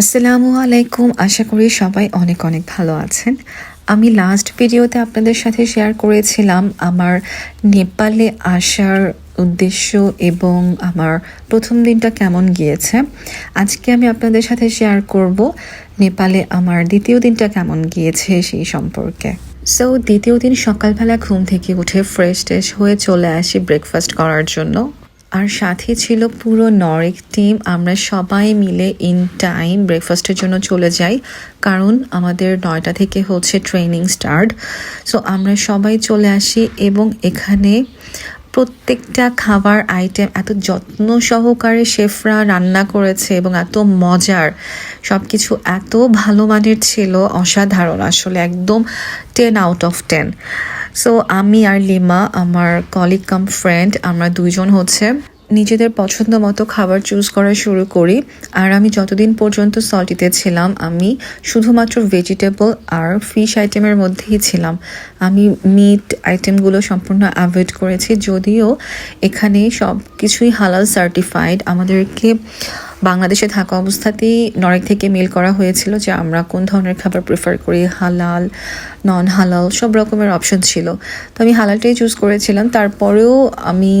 আসসালামু আলাইকুম। আশা করি সবাই অনেক অনেক ভালো আছেন। আমি লাস্ট ভিডিওতে আপনাদের সাথে শেয়ার করেছিলাম আমার নেপালে আসার উদ্দেশ্য এবং আমার প্রথম দিনটা কেমন গিয়েছে। আজকে আমি আপনাদের সাথে শেয়ার করব নেপালে আমার দ্বিতীয় দিনটা কেমন গিয়েছে সেই সম্পর্কে। সো দ্বিতীয় দিন সকালবেলা ঘুম থেকে উঠে ফ্রেশ ট্রেশ হয়ে চলে আসি ব্রেকফাস্ট করার জন্য। আর সাথে ছিল পুরো নরেক টিম আমরা সবাই মিলে ইন টাইম ব্রেকফাস্টের জন্য চলে যাই, কারণ আমাদের নয়টা থেকে হচ্ছে ট্রেনিং স্টার্ট সো আমরা সবাই চলে আসি এবং এখানে প্রত্যেকটা খাবার আইটেম এত যত্ন সহকারে শেফরা রান্না করেছে এবং এত মজার। সব কিছু এত ভালো মানের ছিল, অসাধারণ আসলে, একদম ten out of ten so আমি আর লিমা, আমার কলিগ কাম ফ্রেন্ড আমরা দুজন হচ্ছে নিজেদের পছন্দ মতো খাবার চুজ করা শুরু করি। আর আমি যতদিন পর্যন্ত সল্টিতে ছিলাম, আমি শুধুমাত্র ভেজিটেবল আর ফিশ আইটেমের মধ্যেই ছিলাম। আমি মিট আইটেমগুলো সম্পূর্ণ অ্যাভয়েড করেছি, যদিও এখানে সব কিছুই হালাল সার্টিফাইড আমাদেরকে বাংলাদেশে থাকা অবস্থাতেই নরেক থেকে মেল করা হয়েছিল যে আমরা কোন ধরনের খাবার প্রেফার করি, হালাল নন হালাল সব রকমের অপশন ছিল। তো আমি হালালটাই চুজ করেছিলাম। তারপরেও আমি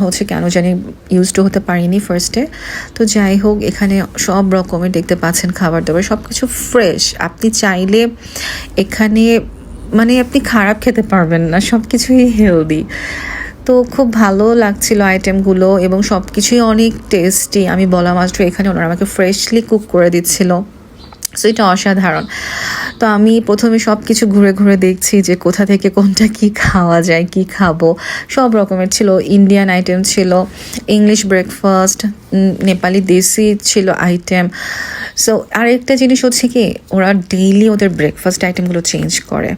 হচ্ছে কেন জানি ইউজড হতে পারিনি ফার্স্টে তো যাই হোক, এখানে সব রকমের দেখতে পাচ্ছেন খাবার দাবার সব কিছু ফ্রেশ আপনি চাইলে এখানে মানে আপনি খারাপ খেতে পারবেন না সব কিছুই হেলদি তো খুব ভালো লাগছিল আইটেমগুলো এবং সব কিছুই অনেক টেস্টি আমি বলা মাত্র এখানে ওনারা আমাকে ফ্রেশলি কুক করে দিচ্ছিল। সো এটা অসাধারণ। তো আমি প্রথমে সব কিছু ঘুরে ঘুরে দেখছি যে কোথা থেকে কোনটা কি খাওয়া যায়, কি খাব। সব রকমের ছিল। ইন্ডিয়ান আইটেম ছিল ইংলিশ ব্রেকফাস্ট নেপালি দেশি ছিল আইটেম সো আরেকটা জিনিস হচ্ছে কি, ওরা ডেইলি ওদের ব্রেকফাস্ট আইটেমগুলো চেঞ্জ করে।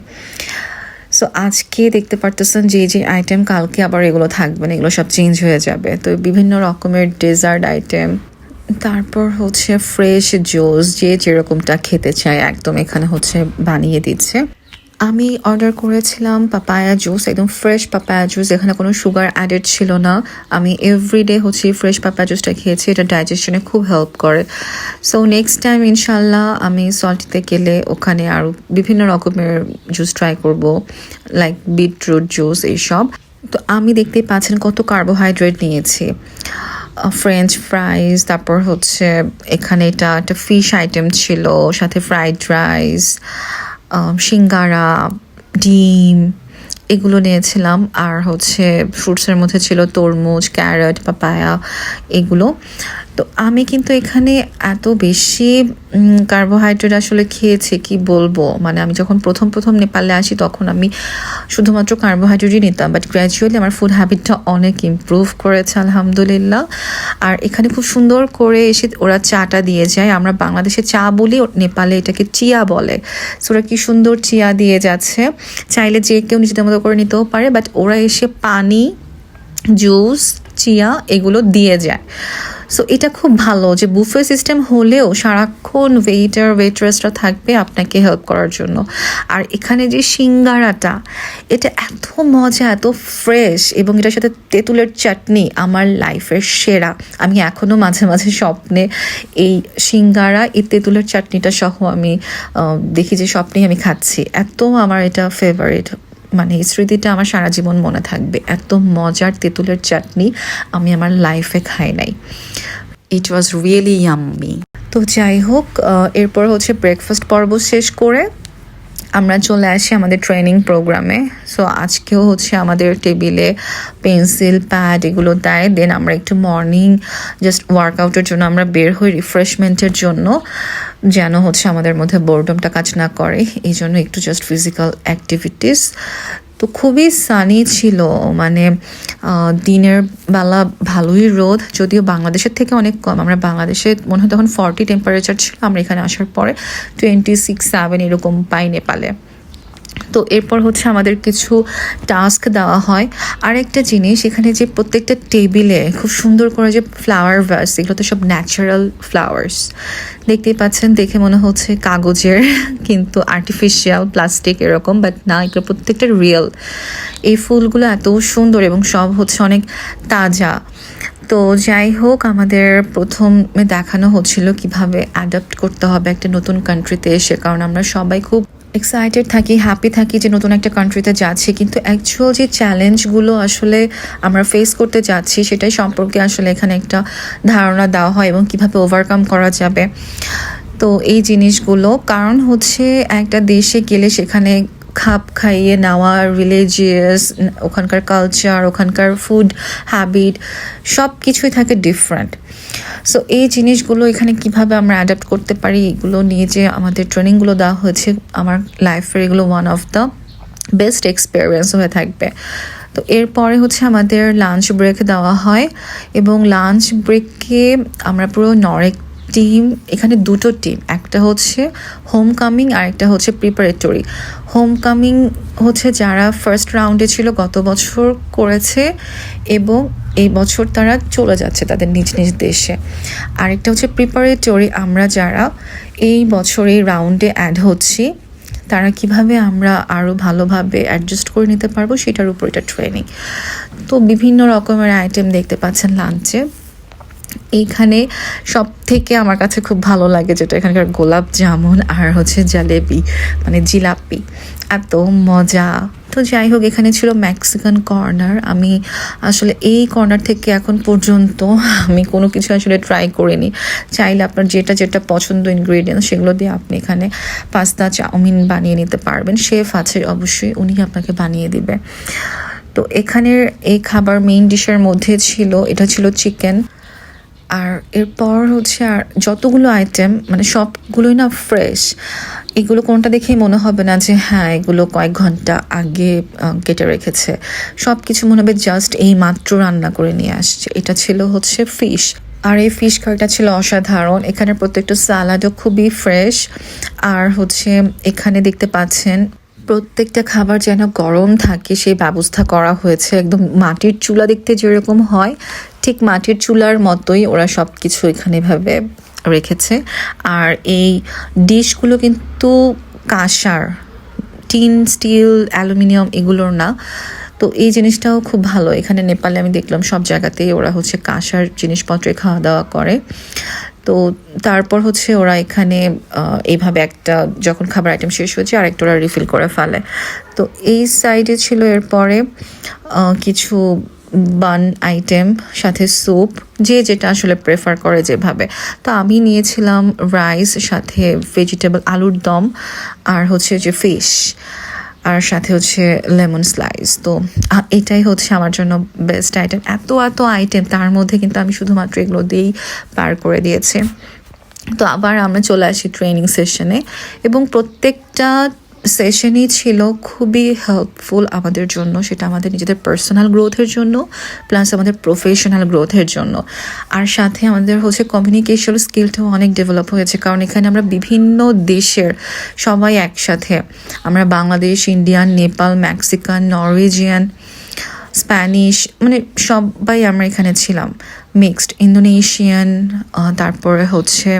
সো আজকে দেখতে পারতেছেন যে যে আইটেম কালকে আবার এগুলো থাকবে না, এগুলো সব চেঞ্জ হয়ে যাবে। তো বিভিন্ন রকমের ডেজার্ট আইটেম তারপর হচ্ছে ফ্রেশ জুস যে যেরকমটা খেতে চায়, একদম এখানে হচ্ছে বানিয়ে দিচ্ছে। আমি অর্ডার করেছিলাম পাপায়া জুস একদম ফ্রেশ পাপায়া জুস এখানে কোনো সুগার অ্যাডেড ছিল না। আমি এভরিডে হচ্ছে ফ্রেশ পাপায়া জুসটা খেয়েছি, এটা ডাইজেশনে খুব হেল্প করে। সো নেক্সট টাইম ইনশাল্লাহ আমি সল্টিতে গেলে ওখানে আরও বিভিন্ন রকমের জুস ট্রাই করব লাইক বিটরুট জুস এইসব তো আমি দেখতে পাচ্ছেন কত কার্বোহাইড্রেট নিয়েছি। ফ্রেঞ্চ ফ্রাইজ তারপর হচ্ছে এখানে এটা একটা ফিশ আইটেম ছিল, সাথে ফ্রাইড রাইস সিঙ্গারা ডিম এগুলো নিয়েছিলাম। আর হচ্ছে ফ্রুটসের মধ্যে ছিল তরমুজ ক্যারেট পাপায়া এগুলো। তো আমি কিন্তু এখানে এত বেশি কার্বোহাইড্রেট আসলে খেয়েছি, কি বলব? মানে আমি যখন প্রথম প্রথম নেপালে আসি, তখন আমি শুধুমাত্র কার্বোহাইড্রেটই নিতাম বাট গ্র্যাজুয়ালি আমার ফুড হ্যাবিটটা অনেক ইম্প্রুভ করেছে, আলহামদুলিল্লাহ। আর এখানে খুব সুন্দর করে এসে ওরা চাটা দিয়ে যায়। আমরা বাংলাদেশে চা বলি, নেপালে এটাকে চিয়া বলে। সো ওরা কি সুন্দর চিয়া দিয়ে যাচ্ছে। চাইলে যে কেউ নিজেদের মতো করে নিতেও পারে বাট ওরা এসে পানি জুস চিয়া, এগুলো দিয়ে যায়। সো এটা খুব ভালো যে বুফে সিস্টেম হলেও সারাক্ষণ ওয়েটার ওয়েট্রেসরা থাকবে আপনাকে হেল্প করার জন্য। আর এখানে যে সিঙ্গারাটা, এটা এত মজা, এত ফ্রেশ এবং এটার সাথে তেঁতুলের চাটনি আমার লাইফের সেরা। আমি এখনও মাঝে মাঝে স্বপ্নে এই সিঙ্গারা, এই তেঁতুলের চাটনিটা সহ আমি দেখি যে স্বপ্নেই আমি খাচ্ছি। এত আমার এটা ফেভারিট মানে এই স্মৃতিটা আমার সারা জীবন মনে থাকবে। এত মজার তেঁতুলের চাটনি আমি আমার লাইফে খাই নাই। ইট ওয়াজ রিয়েলি ইয়াম্মি তো যাই হোক এরপর হচ্ছে ব্রেকফাস্ট পর্ব শেষ করে আমরা চলে আসি আমাদের ট্রেনিং প্রোগ্রামে সো আজকেও হচ্ছে আমাদের টেবিলে পেন্সিল প্যাড এগুলো দেয়। দেন আমরা একটু মর্নিং জাস্ট ওয়ার্কআউটের জন্য আমরা বের হই রিফ্রেশমেন্টের জন্য, যেন হচ্ছে আমাদের মধ্যে বোর্ডমটা কাজ না করে। এই জন্য একটু জাস্ট ফিজিক্যাল অ্যাক্টিভিটিস তো খুবই সানি ছিল মানে দিনের বেলা ভালোই রোদ, যদিও বাংলাদেশের থেকে অনেক কম। আমরা বাংলাদেশে মনে হয় তখন ফর্টি টেম্পারেচার ছিল, আমরা এখানে আসার পরে টোয়েন্টি সিক্স সেভেন এরকম পাই নেপালে। তো এরপর হচ্ছে আমাদের কিছু টাস্ক দেওয়া হয়। আরেকটা জিনিস, এখানে যে প্রত্যেকটা টেবিলে খুব সুন্দর করে যে ফ্লাওয়ার ভাস এগুলো তো সব ন্যাচারাল ফ্লাওয়ার্স দেখতেই পাচ্ছেন, দেখে মনে হচ্ছে কাগজের, কিন্তু আর্টিফিশিয়াল প্লাস্টিক এরকম বাট না, এগুলো প্রত্যেকটা রিয়েল এই ফুলগুলো এত সুন্দর এবং সব হচ্ছে অনেক তাজা। তো যাই হোক, আমাদের প্রথমে দেখানো হচ্ছিল কীভাবে অ্যাডাপ্ট করতে হবে একটা নতুন কান্ট্রিতে এসে, কারণ আমরা সবাই খুব এক্সাইটেড থাকি হ্যাপি থাকি যে নতুন একটা কান্ট্রিতে যাচ্ছি। কিন্তু অ্যাকচুয়াল যে চ্যালেঞ্জগুলো আসলে আমরা ফেস করতে যাচ্ছি, সেটাই সম্পর্কে আসলে এখানে একটা ধারণা দেওয়া হয় এবং কীভাবে ওভারকাম করা যাবে। তো এই জিনিসগুলো, কারণ হচ্ছে একটা দেশে গেলে সেখানে খাপ খাইয়ে নেওয়া রিলিজিয়াস ওখানকার কালচার ওখানকার ফুড হ্যাবিট সব কিছুই থাকে ডিফারেন্ট সো এই জিনিসগুলো এখানে কীভাবে আমরা অ্যাডাপ্ট করতে পারি, এগুলো নিয়ে যে আমাদের ট্রেনিংগুলো দেওয়া হয়েছে, আমার লাইফের এগুলো one of the best experience হয়ে থাকবে। তো, এরপরে হচ্ছে আমাদের লাঞ্চ ব্রেক দেওয়া হয় এবং লাঞ্চ ব্রেকে আমরা পুরো নরেক টিম, এখানে দুটো টিম, একটা হচ্ছে হোম কামিং আর একটা হচ্ছে প্রিপারেটরি হোম কামিং হচ্ছে যারা ফার্স্ট রাউন্ডে ছিল, গত বছর করেছে এবং এই বছর তারা চলে যাচ্ছে তাদের নিজ নিজ দেশে। আরেকটা হচ্ছে প্রিপারেটরি আমরা যারা এই বছর এই রাউন্ডে অ্যাড হচ্ছি, তারা কীভাবে আমরা আরও ভালোভাবে অ্যাডজাস্ট করে নিতে পারব, সেটার উপর এটা ট্রেনিং তো বিভিন্ন রকমের আইটেম দেখতে পাচ্ছেন লাঞ্চে এইখানে সব থেকে আমার কাছে খুব ভালো লাগে যেটা এখানকার গোলাপ জামুন আর হচ্ছে জালেবি মানে জিলাপি। এত মজা। তো যাই হোক, এখানে ছিল মেক্সিকান কর্নার আমি আসলে এই কর্নার থেকে এখন পর্যন্ত আমি কোনো কিছু আসলে ট্রাই করিনি। চাইলে আপনার যেটা যেটা পছন্দ ইনগ্রেডিয়েন্টস সেগুলো দিয়ে আপনি এখানে পাস্তা চাউমিন বানিয়ে নিতে পারবেন। শেফ আছে অবশ্যই, উনি আপনাকে বানিয়ে দিবে। তো এখানের এই খাবার মেইন ডিশের মধ্যে ছিল, এটা ছিল চিকেন আর এরপর হচ্ছে আর যতগুলো আইটেম মানে সবগুলোই না ফ্রেশ এগুলো কোনটা দেখেই মনে হবে না যে হ্যাঁ এগুলো কয়েক ঘণ্টা আগে কেটে রেখেছে। সব কিছু মনে হবে জাস্ট এই মাত্র রান্না করে নিয়ে আসছে। এটা ছিল হচ্ছে ফিশ আর এই ফিশ কারিটা ছিল অসাধারণ। এখানে প্রত্যেকটা সালাডও খুবই ফ্রেশ আর হচ্ছে এখানে দেখতে পাচ্ছেন প্রত্যেকটা খাবার যেন গরম থাকে, সেই ব্যবস্থা করা হয়েছে। একদম মাটির চুলা দেখতে যেরকম হয়, ঠিক মাটির চুলার মতোই ওরা সব কিছু এখানে ভাবে রেখেছে। আর এই ডিশগুলো কিন্তু কাঁসার, টিন, স্টিল, অ্যালুমিনিয়াম এগুলোর না। তো এই জিনিসটাও খুব ভালো। এখানে নেপালে আমি দেখলাম সব জায়গাতেই ওরা হচ্ছে কাঁসার জিনিসপত্রে খাওয়া দাওয়া করে। তো তারপর হচ্ছে ওরা এখানে এইভাবে একটা যখন খাবার আইটেম শেষ হয়েছে, আরেকটা ওরা রিফিল করে ফেলে। তো এই সাইডে ছিল এরপরে কিছু বান আইটেম সাথে স্যুপ যে যেটা আসলে প্রেফার করে যেভাবে। তো আমি নিয়েছিলাম রাইস সাথে ভেজিটেবল আলুর দম, আর হচ্ছে যে ফিশ আর সাথে হচ্ছে লেমন স্লাইস। তো এটাই হচ্ছে আমার জন্য বেস্ট আইটেম এত এত আইটেম তার মধ্যে কিন্তু আমি শুধুমাত্র এগুলো দিয়েই পার করে দিয়েছি। তো আবার আমরা চলে আসি ট্রেনিং সেশনে এবং প্রত্যেকটা সেশনই ছিল খুবই হেল্পফুল আমাদের জন্য, সেটা আমাদের নিজেদের পার্সোনাল গ্রোথের জন্য প্লাস আমাদের প্রফেশনাল গ্রোথের জন্য। আর সাথে আমাদের হচ্ছে কমিউনিকেশন স্কিলটাও অনেক ডেভেলপ হয়েছে, কারণ এখানে আমরা বিভিন্ন দেশের সবাই একসাথে। আমরা Bangladesh Indian Nepal Mexican Norwegian Spanish মানে সবাই আমরা এখানে ছিলাম। মিক্সড ইন্দোনেশিয়ান তারপরে হচ্ছে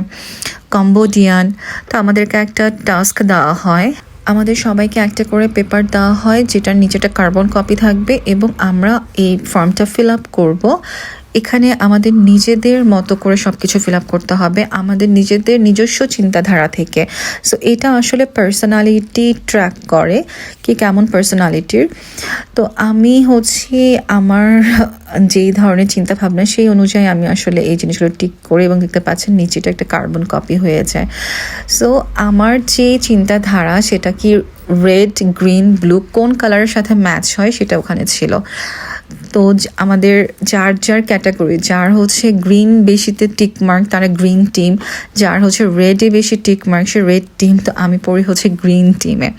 কম্বোডিয়ান তো আমাদেরকে একটা টাস্ক দেওয়া হয়। আমাদের সবাইকে একটা করে পেপার দেওয়া হয় যেটার নিচেটা কার্বন কপি থাকবে এবং আমরা এই ফর্মটা ফিল আপ করব। এখানে আমাদের নিজেদের মতো করে সব কিছু ফিল আপ করতে হবে, আমাদের নিজেদের নিজস্ব চিন্তাধারা থেকে। সো এটা আসলে পার্সোনালিটি ট্র্যাক করে কি কেমন পার্সোনালিটির তো আমি হচ্ছে আমার যেই ধরনের চিন্তা ভাবনা সেই অনুযায়ী আমি আসলে এই জিনিসগুলো টিক করে এবং দেখতে পাচ্ছেন নিচেটা একটা কার্বন কপি হয়ে যায় সো আমার যে চিন্তাধারা, সেটা কি রেড গ্রিন ব্লু কোন কালারের সাথে ম্যাচ হয়, সেটা ওখানে ছিল। তো আমাদের যার যার ক্যাটাগরি যার হচ্ছে গ্রিন বেশিতে টিক মার্ক তারা গ্রিন টিম যার হচ্ছে রেডে বেশি টিক মার্ক সে রেড টিম তো আমি পড়ি হচ্ছে গ্রিন টিমে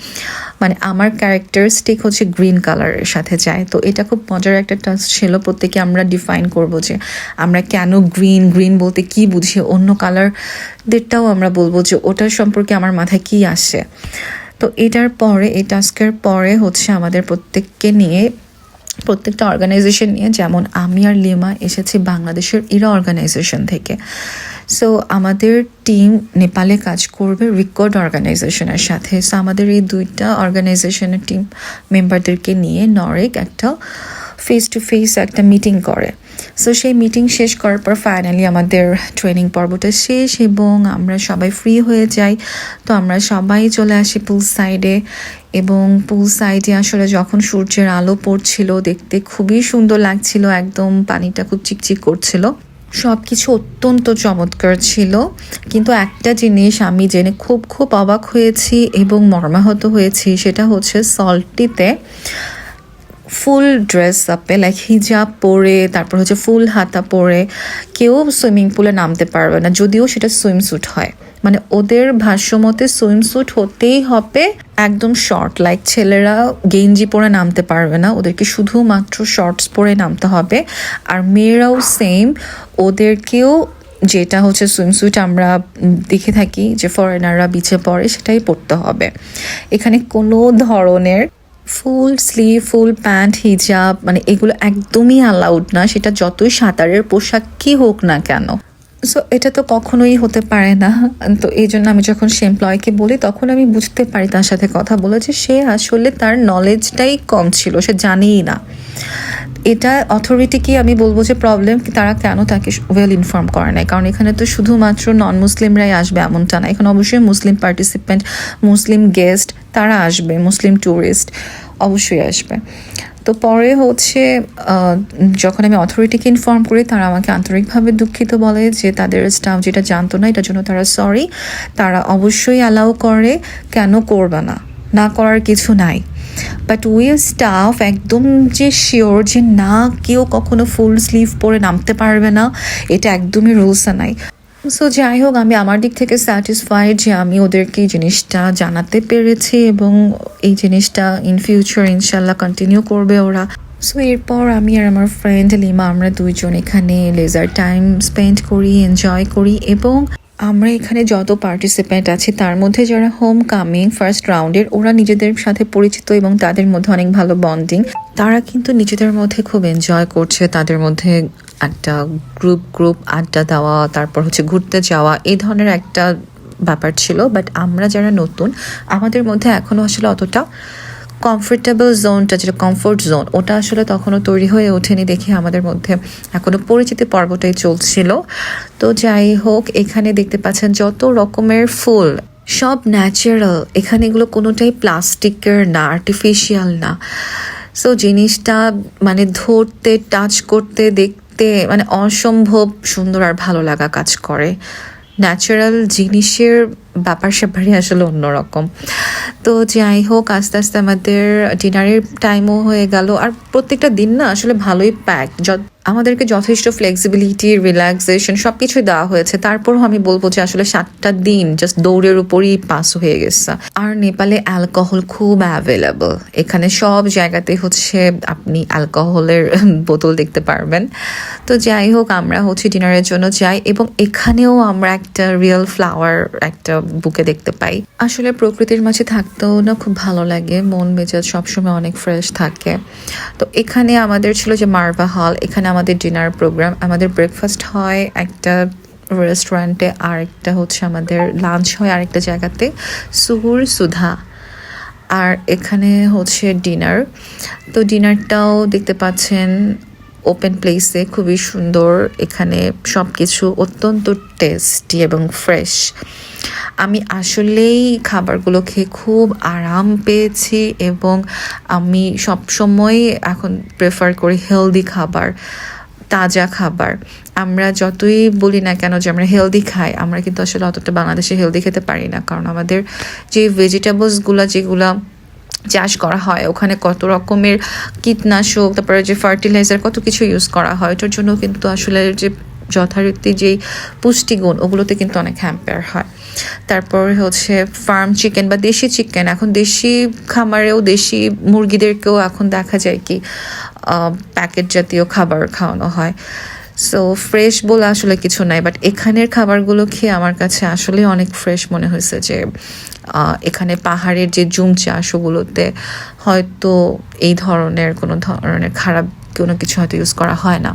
মানে আমার ক্যারেক্টারিস্টিক হচ্ছে গ্রিন কালারের সাথে যায়। তো এটা খুব মজার একটা টাস্ক ছিল প্রত্যেকে আমরা ডিফাইন করব যে আমরা কেন গ্রিন গ্রিন বলতে কি বুঝি? অন্য কালারদেরটাও আমরা বলব যে ওটার সম্পর্কে আমার মাথায় কি আসে তো এটার পরে, এই টাস্কের পরে হচ্ছে আমাদের প্রত্যেককে নিয়ে প্রত্যেকটা অর্গানাইজেশন নিয়ে, যেমন আমি আর লিমা এসেছি বাংলাদেশের ইরা অর্গানাইজেশন থেকে। সো আমাদের টিম নেপালে কাজ করবে রিকর্ড অর্গানাইজেশনের সাথে। সো আমাদের এই দুইটা অর্গানাইজেশনের টিম মেম্বারদেরকে নিয়ে নরেক একটা ফেস টু ফেস একটা মিটিং করে। সো সেই মিটিং শেষ করার পর ফাইনালি আমাদের ট্রেনিং পর্বটা শেষ এবং আমরা সবাই ফ্রি হয়ে যাই। তো আমরা সবাই চলে আসি পুল সাইডে এবং পুল সাইডে আসলে যখন সূর্যের আলো পড়ছিল, দেখতে খুবই সুন্দর লাগছিল, একদম পানিটা খুব চিকচিক করছিল। সব কিছু অত্যন্ত চমৎকার ছিল। কিন্তু একটা জিনিস আমি জেনে খুব খুব অবাক হয়েছি এবং মর্মাহত হয়েছি, সেটা হচ্ছে সল্টিতে ফুল ড্রেস আপে লাইক হিজাব পরে, তারপর হচ্ছে ফুল হাতা পরে, কেউ সুইমিং পুলে নামতে পারবে না, যদিও সেটা সুইমস্যুট হয়। মানে ওদের ভাষ্যমতে সুইমস্যুট হতেই হবে একদম শর্ট লাইক ছেলেরা গেঞ্জি পরে নামতে পারবে না, ওদেরকে শুধুমাত্র শর্টস পরে নামতে হবে। আর মেয়েরাও সেম ওদেরকেও যেটা হচ্ছে সুইমস্যুট আমরা দেখে থাকি যে ফরেনাররা বিচে পড়ে, সেটাই পরতে হবে। এখানে কোনো ধরনের ফুল স্লিভ, ফুল প্যান্ট, হিজাব মানে এগুলো একদমই অ্যালাউড না। সেটা যতই সাঁতারের পোশাক কি হোক না কেন। সো এটা তো কখনোই হতে পারে না। তো এই জন্য আমি যখন সে এমপ্লয়কে বলি, তখন আমি বুঝতে পারি তার সাথে কথা বলে যে সে আসলে তার নলেজটাই কম ছিল, সে জানেই না। এটা অথরিটিকে আমি বলব যে প্রবলেম তারা কেন তাকে ওয়েল ইনফর্ম করে নাই? কারণ এখানে তো শুধুমাত্র নন মুসলিমরাই আসবে এমনটা না। এখানে অবশ্যই মুসলিম পার্টিসিপেন্ট মুসলিম গেস্ট তারা আসবে, মুসলিম ট্যুরিস্ট অবশ্যই আসবে। তো পরে হচ্ছে যখন আমি অথরিটিকে ইনফর্ম করি, তারা আমাকে আন্তরিকভাবে দুঃখিত বলে যে তাদের স্টাফ যেটা জানতো না, এটার জন্য তারা সরি তারা অবশ্যই অ্যালাউ করে, কেন করবে না? না করার কিছু নাই। বাট উই স্টাফ একদম যে শিওর যে না, কেউ কখনো ফুল স্লিভ পরে নামতে পারবে না, এটা একদমই রুলসে নাই। সো যাই হোক আমি আমার দিক থেকে স্যাটিসফাইড যে আমি ওদেরকে এই জিনিসটা জানাতে পেরেছি এবং এই জিনিসটা ইন ফিউচার ইনশাল্লাহ কন্টিনিউ করবে ওরা। সো এরপর আমি আর আমার ফ্রেন্ড লিমা, আমরা দুইজন এখানে লেজার টাইম স্পেন্ড করি এনজয় করি এবং আমরা এখানে যত পার্টিসিপেন্ট আছি, তার মধ্যে যারা হোম কামিং ফার্স্ট রাউন্ডের ওরা নিজেদের সাথে পরিচিত এবং তাদের মধ্যে অনেক ভালো বন্ডিং তারা কিন্তু নিজেদের মধ্যে খুব এনজয় করছে, তাদের মধ্যে একটা গ্রুপ গ্রুপ আড্ডা দেওয়া, তারপর হচ্ছে ঘুরতে যাওয়া, এই ধরনের একটা ব্যাপার ছিল। বাট আমরা যারা নতুন, আমাদের মধ্যে এখনও আসলে অতটা কমফোর্টেবল জোনটা যেটা কমফোর্ট জোন ওটা আসলে তখনও তৈরি হয়ে ওঠেনি দেখে আমাদের মধ্যে এখনও পরিচিতি পর্বটাই চলছিল। তো যাই হোক, এখানে দেখতে পাচ্ছেন যত রকমের ফুল, সব ন্যাচারাল এখানে এগুলো কোনোটাই প্লাস্টিকের না আর্টিফিশিয়াল না। সো জিনিসটা মানে ধরতে টাচ করতে, দেখতে মানে অসম্ভব সুন্দর আর ভালো লাগা কাজ করে। ন্যাচারাল জিনিসের ব্যাপার স্যাপারই আসলে অন্যরকম। তো যাই হোক, আস্তে আস্তে আমাদের ডিনারের টাইমও হয়ে গেল। আর প্রত্যেকটা দিন না আসলে ভালোই প্যাক আমাদেরকে যথেষ্ট ফ্লেক্সিবিলিটি রিল্যাক্সেশন সব কিছুই দেওয়া হয়েছে। তারপরও আমি বলব যে আসলে সাতটা দিন জাস্ট দৌড়ের উপরই পাস হয়ে গেছে। আর নেপালে অ্যালকোহল খুব অ্যাভেলেবল এখানে সব জায়গাতে হচ্ছে আপনি অ্যালকোহলের বোতল দেখতে পারবেন। তো যাই হোক, আমরা হচ্ছে ডিনারের জন্য যাই। এবং এখানেও আমরা একটা রিয়েল ফ্লাওয়ার একটা বুকে দেখতে পাই। আসলে প্রকৃতির মাঝে থাকতেও না খুব ভালো লাগে। মন মেজাজ সবসময় অনেক ফ্রেশ থাকে। তো এখানে আমাদের ছিল যে মারবা হল এখানে আমাদের ডিনার প্রোগ্রাম আমাদের ব্রেকফাস্ট হয় একটা রেস্টুরেন্টে আর একটা হচ্ছে আমাদের লাঞ্চ হয় আরেকটা জায়গাতে সুহুর সুধা আর এখানে হচ্ছে ডিনার তো ডিনারটাও দেখতে পাচ্ছেন ওপেন প্লেসে খুবই সুন্দর। এখানে সব কিছু অত্যন্ত টেস্টি এবং ফ্রেশ আমি আসলেই খাবারগুলো খেয়ে খুব আরাম পেয়েছি এবং আমি সবসময় এখন প্রেফার করি হেলদি খাবার, তাজা খাবার। আমরা যতই বলি না কেন যে আমরা হেলদি খাই, আমরা কিন্তু আসলে অতটা বাংলাদেশে হেলদি খেতে পারি না। কারণ আমাদের যে ভেজিটেবলসগুলো যেগুলো চাষ করা হয়, ওখানে কত রকমের কীটনাশক, তারপরে যে ফার্টিলাইজার কত কিছু ইউজ করা হয়, ওটার জন্য কিন্তু আসলে যে যথারীতি যেই পুষ্টিগুণ, ওগুলোতে কিন্তু অনেক হ্যাম্পার হয়। তারপর হচ্ছে ফার্ম চিকেন বা দেশি চিকেন এখন দেশি খামারেও দেশি মুরগিদেরকেও এখন দেখা যায় কি প্যাকেট জাতীয় খাবার খাওয়ানো হয়। সো ফ্রেশ বলে আসলে কিছু নাই বাট এখানের খাবারগুলো খেয়ে আমার কাছে আসলে অনেক ফ্রেশ মনে হয়েছে যে এখানে পাহাড়ের যে জুম চাষ, ওগুলোতে হয়তো এই ধরনের কোনো ধরনের খারাপ কোনো কিছু হয়তো ইউজ করা হয় না।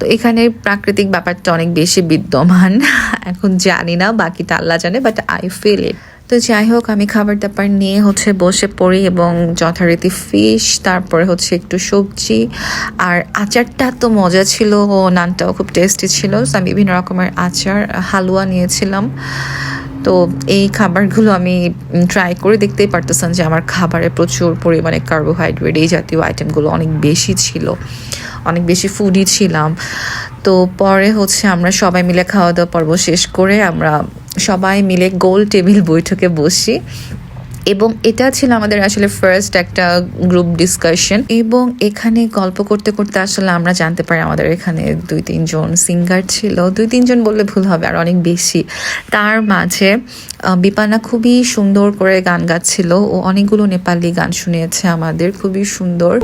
তো এখানে প্রাকৃতিক ব্যাপারটা অনেক বেশি বিদ্যমান। এখন জানি না, বাকিটা আল্লাহ জানে বাট আই ফিল ইট তো যাই হোক, আমি খাবার দাবার নিয়ে হচ্ছে বসে পড়ি এবং যথারীতি ফিশ তারপরে হচ্ছে একটু সবজি। আর আচারটা তো মজা ছিল নানটাও খুব টেস্টি ছিল। আমি বিভিন্ন রকমের আচার, হালুয়া নিয়েছিলাম। তো এই খাবারগুলো আমি ট্রাই করে দেখতেই পারতেছেন যে আমার খাবারে প্রচুর পরিমাণে কার্বোহাইড্রেট এই জাতীয় আইটেমগুলো অনেক বেশি ছিল। অনেক বেশি ফুডি ছিলাম। তো পরে হচ্ছে আমরা সবাই মিলে খাওয়া দাওয়া পর্ব শেষ করে আমরা সবাই মিলে গোল টেবিল বৈঠকে বসি। এবং এটা ছিল আমাদের আসলে ফার্স্ট একটা গ্রুপ ডিসকাশন এবং এখানে গল্প করতে করতে আসলে আমরা জানতে পারি আমাদের এখানে দুই, তিনজন সিঙ্গার ছিল। দুই, তিনজন বললে ভুল হবে আর অনেক বেশি। তার মাঝে বিপানা খুবই সুন্দর করে গান গাচ্ছিল। ও অনেকগুলো নেপালি গান শুনিয়েছে আমাদের, খুবই সুন্দর।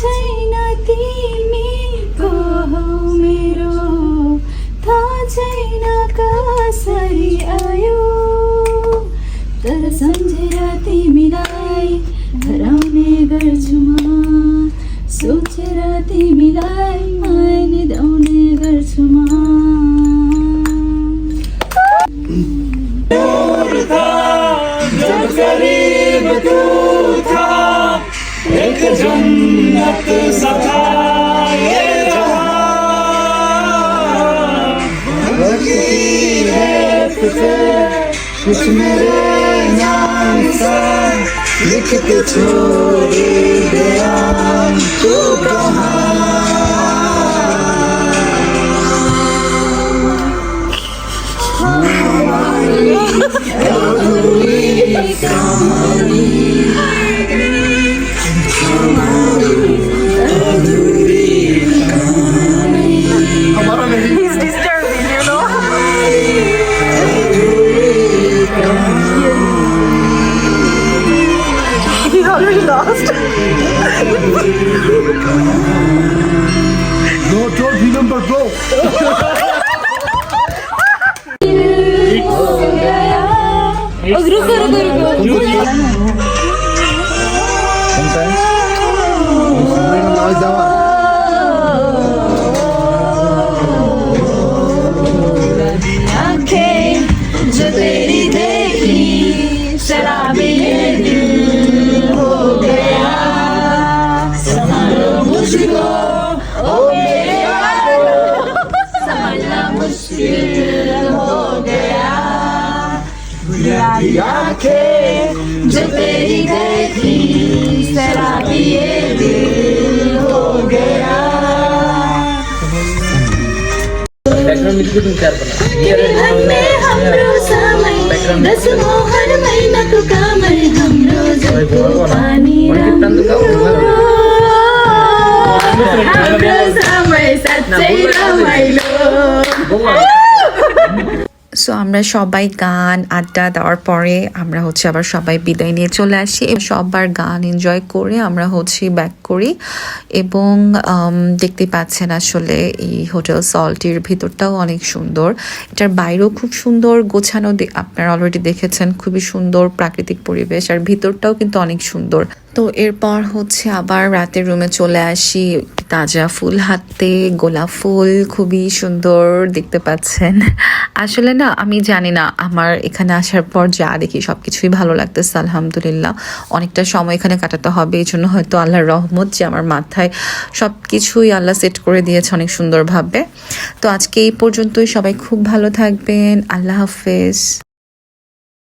छैन तिमीको मेरो थाहा छैन कसरी आयो। तर सम्झेर तिमीलाई हराउने गर्छु म। सोचेर तिमीलाई रक्त सताए कुछ मेरे नाम सा लिख के छोड़ गया तू कहाँ रुको रुको रुको कौन सा है Jésus, c'est la prière de దశమోహనమైనకు కామరి హమ్రోజు pani హమ్రోజు సమయ సత్య రమైలో আমরা সবাই গান, আড্ডা দেওয়ার পরে আমরা হচ্ছে আবার সবাই বিদায় নিয়ে চলে আসি। সবার গান এনজয় করে আমরা হচ্ছে ব্যাক করি এবং দেখতে পাচ্ছেন আসলে এই হোটেল সল্টির ভিতরটাও অনেক সুন্দর। এটার বাইরেও খুব সুন্দর গোছানো আপনারা অলরেডি দেখেছেন, খুবই সুন্দর প্রাকৃতিক পরিবেশ। আর ভিতরটাও কিন্তু অনেক সুন্দর। তো এরপর হচ্ছে আবার রাতের রুমে চলে আসি। তাজা ফুল হাতে, গোলাপ ফুল, খুবই সুন্দর দেখতে পাচ্ছেন। আসলে না, আমি জানি না, আমার এখানে আসার পর যা দেখি সব কিছুই ভালো লাগতেছে, আলহামদুলিল্লাহ। অনেকটা সময় এখানে কাটাতে হবে এই জন্য হয়তো আল্লাহর রহমত যে আমার মাথায় সব কিছুই আল্লাহ সেট করে দিয়েছে অনেক সুন্দরভাবে। তো আজকে এই পর্যন্তই, সবাই খুব ভালো থাকবেন, আল্লাহ হাফেজ।